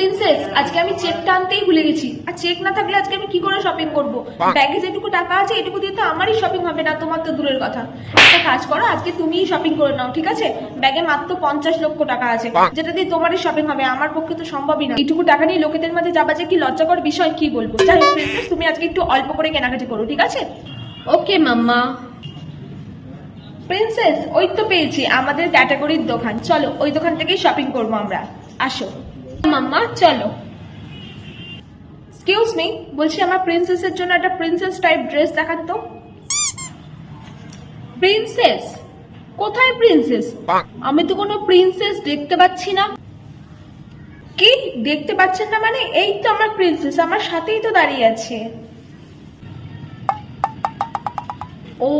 Princess আজকে আমি চেকটা আনতেই ভুলে গেছি। আর চেক না থাকলে আজকে আমি কি করে শপিং করব? ব্যাগে যেটুকু টাকা আছে এটুকু দিয়ে তো আমারই শপিং হবে না তোমার তো দূরের কথা। একটা কাজ করো আজকে তুমিই শপিং করে নাও ঠিক আছে? ব্যাগে মাত্র পঞ্চাশ লক্ষ টাকা আছে যেটা দিয়ে তোমারই শপিং হবে আমার পক্ষে তো সম্ভবই না। এইটুকু টাকা নিয়ে লোকেদের মাঝে যাবা যে কি লজ্জাকর বিষয় কি বলব? যাই হোক প্রিন্সেস তুমি আজকে একটু অল্প করে কেনাকাটি করো ঠিক আছে? ওকে মাম্মা। প্রিন্সেস ওই তো পেয়েছি আমাদের ক্যাটাগরির দোকান। চলো ওই দোকান থেকেই শপিং করব আমরা। আসো। মাম্মা চলো। এক্সকিউজ মি বলছি আমার প্রিন্সেসের জন্য একটা প্রিন্সেস টাইপ ড্রেস দেখান তো। প্রিন্সেস কোথায় প্রিন্সেস আমি তো কোনো প্রিন্সেস দেখতে পাচ্ছি না। কি? দেখতে পাচ্ছেন না মানে? এই তো আমার প্রিন্সেস আমার সাথেই তো দাঁড়িয়ে আছে। ও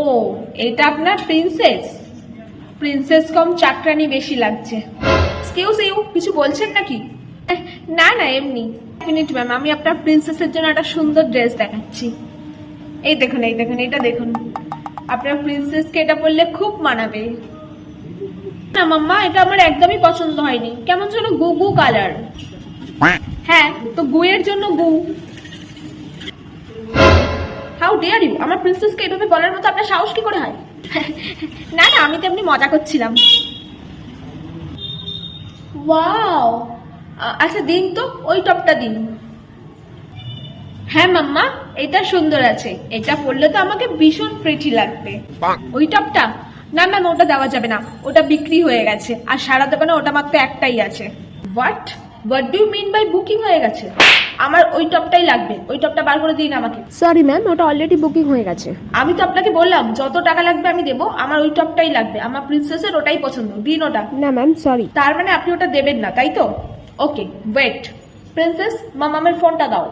এটা আপনার প্রিন্সেস প্রিন্সেস কম চাকরানি বেশি লাগছে। এক্সকিউজ ইউ কিছু বলছেন নাকি? না না, এমনি। মিনিট ম্যাম আমি আপনার প্রিন্সেসের জন্য একটা সুন্দর ড্রেস দেখাচ্ছি। এই দেখুন এই দেখুন, এটা দেখুন। আপনার প্রিন্সেসকে এটা পরলে খুব মানাবে। না, মাম্মা, এটা আমার একদমই পছন্দ হয়নি। কেমন যেন গু গু কালার হ্যাঁ তো গুয়ের জন্য গু। হাউ ডেয়ার ইউ আমার প্রিন্সেসকে এভাবে বলার মতো আপনার সাহস কি করে হয়? না না, আমি তো এমনি মজা করছিলাম। ওয়াও আচ্ছা দিন তো ওই টপটা দিন। হ্যাঁ মাম্মা এটা সুন্দর আছে। এটা পরলে তো আমাকে ভীষণ প্রিটি লাগবে। ওই টপটা? না ম্যাম ওটা দেওয়া যাবে না। ওটা বিক্রি হয়ে গেছে। আর সারা দোকানে ওটা মাত্র একটাই আছে। What what do mean by booking হয়ে গেছে? আমার ওই টপটাই লাগবে। ওই টপটা বার করে দিন আমাকে। সরি ম্যাম ওটা অলরেডি বুকিং হয়ে গেছে। আমি তো আপনাকে বললাম যত টাকা লাগবে আমি দেবো। আমার ওই টপটাই লাগবে। আমার প্রিন্সেসের ওটাই পছন্দ। দিন ওটা। না ম্যাম সরি তার মানে আপনি ওটা দেবেন না তাই তো? ওকে ওয়েট প্রিন্সেস মামামের ফোনটা দাও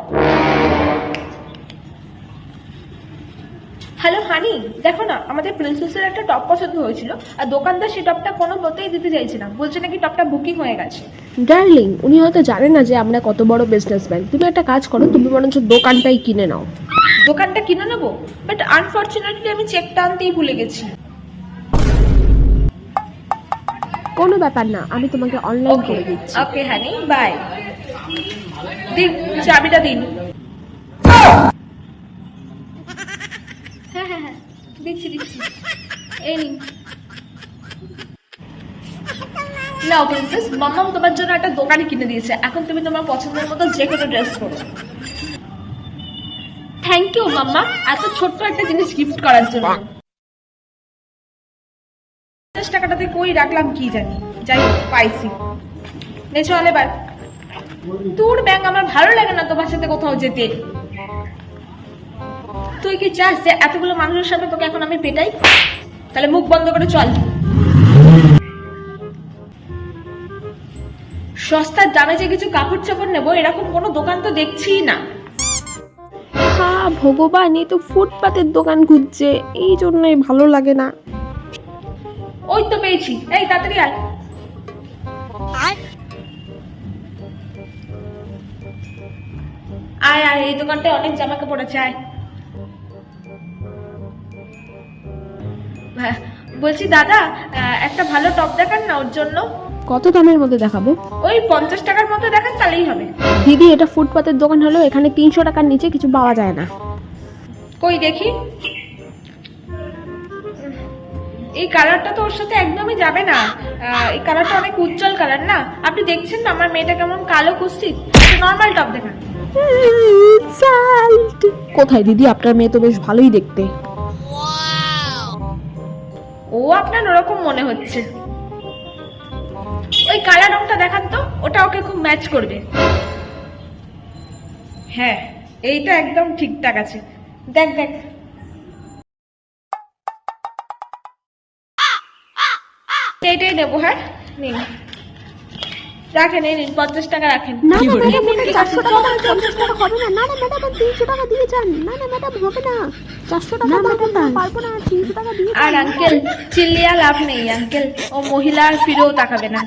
হ্যালো হানি দেখো না আমাদের প্রিন্সেসের একটা টপ পছন্দ হয়েছিল আর দোকানদার সেই টপটা কোনো মতেই দিতে চাইছে না। বলছে নাকি টপটা বুকিং হয়ে গেছে। ডার্লিং উনি হয়তো জানেন না যে আমরা কত বড় বিজনেসম্যান তুমি একটা কাজ করো তুমি বরঞ্চ দোকানটাই কিনে নাও। দোকানটা কিনে নেব? বাট আনফর্চুনেটলি আমি চেকটা আনতেই ভুলে গেছি। কোনো ব্যাপার না আমি তোমাকে অনলাইন ওকে করে দিচ্ছি। ওকে হানি বাই দিন চাবিটা দিন। হ্যাঁ হ্যাঁ হ্যাঁ দিচ্ছি দিচ্ছি। এই নিন। নাও প্রিন্সেস মাম্মাম তোমার জন্য একটা দোকানে কিনে দিয়েছে। এখন তুমি তোমার পছন্দের মতো যে কোনো ড্রেস করো থ্যাংক ইউ মাম্মা। এত ছোট্ট একটা জিনিস গিফট করার জন্য। কই রাখলাম কি জানি। যাই পাইছি। তোর ব্যাংক আমার ভালো লাগে না তোমার সাথে কোথাও যেতে। তুই কি চাস যে এতগুলো মানুষের সামনে তোকে এখন আমি পেটাই? তাহলে মুখ বন্ধ করে চল। সস্তার দামে যে কিছু কাপড় চাপড় নেব, এরকম কোনো দোকান তো দেখছি না। হ্যাঁ ভগবান, এই তো ফুটপাতের দোকান খুঁজছে। এই জন্যই ভালো লাগে না। ওই তো পেয়েছি। এই তাড়াতাড়ি আয়। আয় আয় এই দোকানটায় অনেক জামা কাপড় আছে আয়। হ্যাঁ, বলছি দাদা একটা ভালো টপ দেখান না ওর জন্য? কত দামের মধ্যে দেখাবো? ওই পঞ্চাশ টাকার মতো দেখান তাহলেই হবে। দিদি এটা ফুটপাতের দোকান হলো এখানে তিনশো টাকার নিচে কিছু পাওয়া যায় না। কই দেখি? এই কালারটা তো ওর সাথে একদমই যাবে না। এই কালারটা অনেক উজ্জ্বল কালার না? আপনি দেখছেন না আমার মেয়েটা কেমন কালো কুস্তি নর্মাল টপ দেখান। কোথায় দিদি? আপনার মেয়ে তো বেশ ভালোই দেখতে। ও আপনার ওরকম মনে হচ্ছে। ওই কালা রংটা দেখান তো ওটা ওকে খুব ম্যাচ করবে। হ্যাঁ এইটা একদম ঠিকঠাক আছে। দেখ দেখ। এইটাই নেব হ্যাঁ? নিন। রাখেন এই নিন পঞ্চাশ টাকা রাখেন। না না ম্যাডাম ওটা চারশো টাকা চল, পঞ্চাশ টাকা হবে না। না না ম্যাডাম তিনশো টাকা দিয়ে যান। না না ম্যাডাম হবে না। চারশো টাকা ম্যাডাম পারব না। তিনশো টাকা দিয়ে আর আঙ্কেল চিল্লিয়া লাভ নেই আঙ্কেল ও মহিলা আর ফিরেও তাকাবে না।